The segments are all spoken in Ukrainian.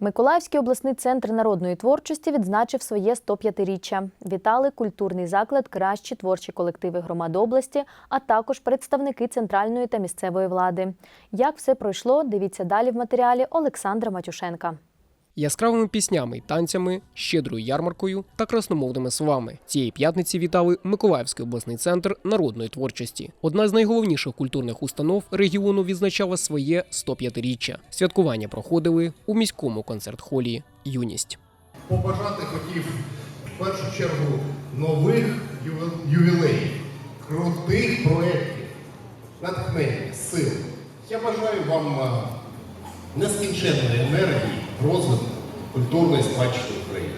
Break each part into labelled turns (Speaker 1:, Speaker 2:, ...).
Speaker 1: Миколаївський обласний центр народної творчості відзначив своє 105-річчя. Вітали культурний заклад кращі творчі колективи громад області, а також представники центральної та місцевої влади. Як все пройшло, дивіться далі в матеріалі Олександра Матюшенка.
Speaker 2: Яскравими піснями танцями, щедрою ярмаркою та красномовними словами цієї п'ятниці вітали Миколаївський обласний центр народної творчості. Одна з найголовніших культурних установ регіону відзначала своє 105-річчя. Святкування проходили у міському концерт-холі Юність.
Speaker 3: побажати хотів в першу чергу нових ювілеїв, крутих проєктів, натхнення, сил. Я бажаю вам е, нескінченної енергії розвитку культурної спадщини України.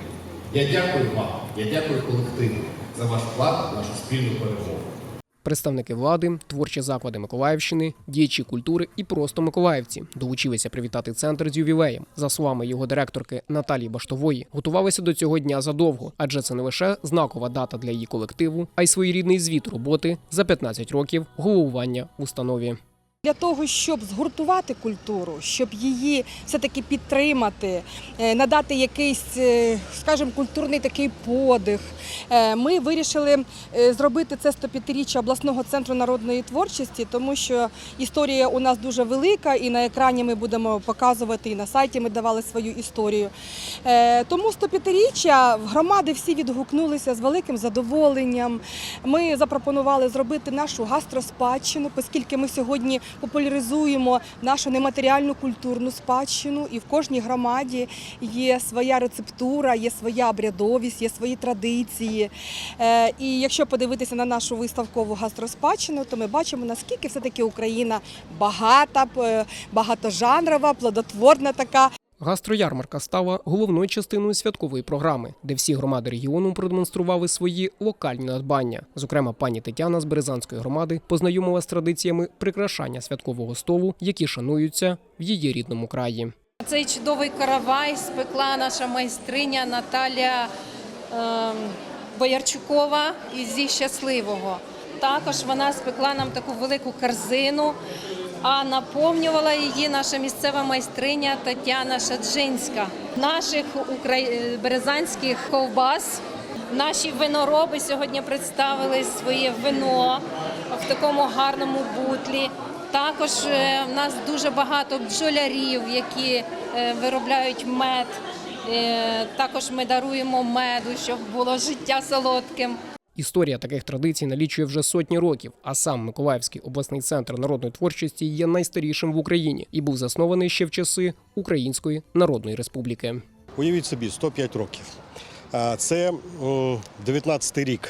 Speaker 3: Я дякую вам, я дякую колективу за ваш вклад нашу спільну перемогу.
Speaker 2: Представники влади, творчі заклади Миколаївщини, діячі культури і просто миколаївці долучилися привітати центр з ювілеєм. За словами його директорки Наталії Баштової, готувалися до цього дня задовго, адже це не лише знакова дата для її колективу, а й своєрідний звіт роботи за 15 років головування в установі.
Speaker 4: Для того, щоб згуртувати культуру, щоб її все-таки підтримати, е, надати якийсь, е, скажімо, культурний такий подих, е, ми вирішили зробити це 105-річчя обласного центру народної творчості, тому що історія у нас дуже велика, і на екрані ми будемо показувати, і на сайті ми давали свою історію. Тому 105-річчя в громади всі відгукнулися з великим задоволенням. Ми запропонували зробити нашу гастроспадщину, оскільки ми сьогодні популяризуємо нашу нематеріальну культурну спадщину, і в кожній громаді є своя рецептура, є своя обрядовість, є свої традиції. Е, І якщо подивитися на нашу виставкову гастроспадщину, то ми бачимо, наскільки все-таки Україна багата, е, багатожанрова, плодотворна така.
Speaker 2: Гастроярмарка стала головною частиною святкової програми, де всі громади регіону продемонстрували свої локальні надбання. Зокрема, пані Тетяна з Березанської громади познайомила з традиціями прикрашання святкового столу, які шануються в її рідному краї.
Speaker 5: Цей чудовий каравай спекла наша майстриня Наталя ем, Боярчукова із зі щасливого. Також вона спекла нам таку велику корзину, а наповнювала її наша місцева майстриня Тетяна Шаджинська. Наших укра- березанських ковбас. Наші винороби сьогодні представили своє вино в такому гарному бутлі. Також е, в нас дуже багато бджолярів, які е, виробляють мед. Е, Також ми даруємо меду, щоб було життя солодким.
Speaker 2: Історія таких традицій налічує вже сотні років, а сам Миколаївський обласний центр народної творчості є найстарішим в Україні і був заснований ще в часи Української Народної Республіки.
Speaker 6: Уявіть собі, 105 років. Це 19-й рік.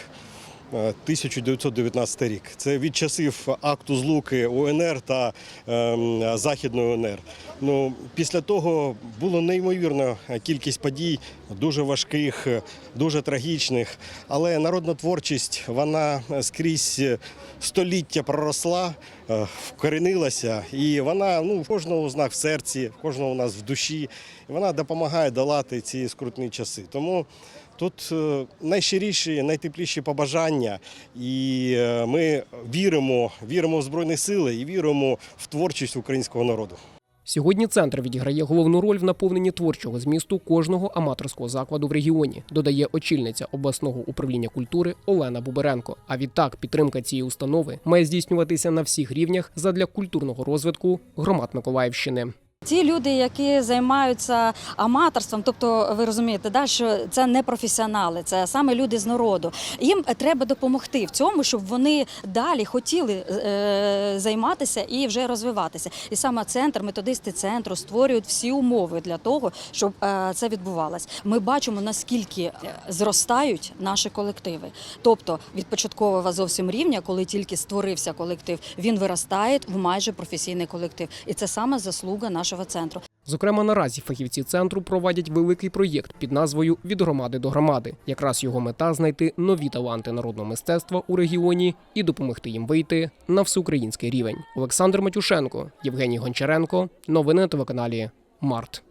Speaker 6: Е, 1919 рік. Це від часів акту злуки УНР та ем, Західної УНР. Ну, після того було неймовірна кількість подій, дуже важких, дуже трагічних. Але народна творчість вона скрізь століття проросла, е, вкоренилася, і вона ну, в кожного з нас в серці, в кожного з нас в душі. Вона допомагає долати ці скрутні часи. Тому тут е, найщиріші, найтепліші побажання, і е, ми віримо, віримо в Збройні Сили і віримо в творчість українського народу.
Speaker 2: Сьогодні центр відіграє головну роль в наповненні творчого змісту кожного аматорського закладу в регіоні, додає очільниця обласного управління культури Олена Буберенко. А відтак підтримка цієї установи має здійснюватися на всіх рівнях задля культурного розвитку громад Миколаївщини.
Speaker 7: Ті люди, які займаються аматорством, тобто ви розумієте, да, що це не професіонали, це саме люди з народу. Їм треба допомогти в цьому, щоб вони далі хотіли е, займатися і вже розвиватися. І саме центр, методисти центру створюють всі умови для того, щоб е, це відбувалось. Ми бачимо наскільки е, зростають наші колективи. Тобто від початкового зовсім рівня, коли тільки створився колектив, він виростає в майже професійний колектив, і це саме заслуга нашого центру.
Speaker 2: Зокрема, наразі фахівці центру проводять великий проєкт під назвою Від громади до громади. Якраз його мета знайти нові таланти народного мистецтва у регіоні і допомогти їм вийти на всеукраїнський рівень. Олександр Матюшенко, Євгеній Гончаренко. Новини на телеканалі Март.